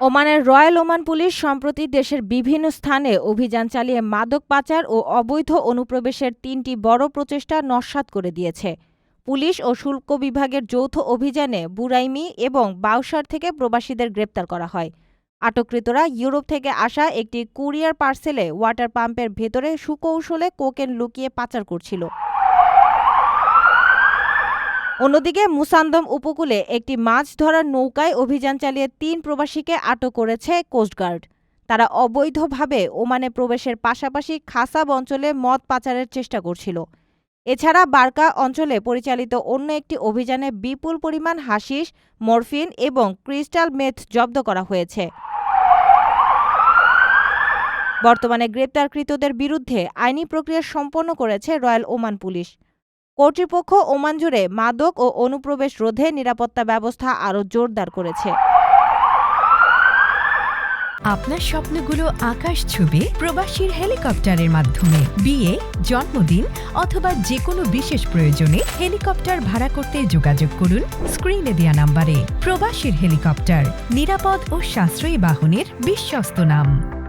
ওমানের royal Oman police সম্প্রতি দেশের বিভিন্ন স্থানে অভিযান চালিয়ে মাদক পাচার ও অবৈধ অনুপ্রবেশের তিনটি বড় প্রচেষ্টা নস্যাৎ করে দিয়েছে। পুলিশ ও শুল্ক বিভাগের যৌথ অভিযানে বুরাইমি এবং বাউসার থেকে প্রবাসীদের গ্রেপ্তার করা হয়। আটককৃতরা ইউরোপ থেকে আসা একটি কুরিয়ার পার্সেলে ওয়াটার পাম্পের ভেতরে সুকৌশলে কোকেন লুকিয়ে পাচার করছিল। অন্যদিকে মুসান্দম উপকূলে একটি মাছ ধরার নৌকায় অভিযান চালিয়ে তিন প্রবাসীকে আটক করেছে কোস্টগার্ড তারা অবৈধভাবে ওমানে প্রবেশের পাশাপাশি খাসাব অঞ্চলে মদ পাচারের চেষ্টা করছিল। এছাড়া বার্কা অঞ্চলে পরিচালিত অন্য একটি অভিযানে বিপুল পরিমাণ হাসিস মরফিন এবং ক্রিস্টাল মেথ জব্দ করা হয়েছে। বর্তমানে গ্রেপ্তারকৃতদের বিরুদ্ধে আইনি প্রক্রিয়া সম্পন্ন করেছে রয়্যাল ওমান পুলিশ। কর্তৃপক্ষ ওমান জুড়ে মাদক ও অনুপ্রবেশ রোধে নিরাপত্তা ব্যবস্থা আরও জোরদার করেছে। আপনার স্বপ্নগুলো আকাশ ছুবে প্রবাসীর হেলিকপ্টারের মাধ্যমে। বিয়ে, জন্মদিন অথবা যে কোনো বিশেষ প্রয়োজনে হেলিকপ্টার ভাড়া করতে যোগাযোগ করুন স্ক্রিনে দেয়া নাম্বারে। প্রবাসীর হেলিকপ্টার, নিরাপদ ও সাশ্রয়ী বাহনের বিশ্বস্ত নাম।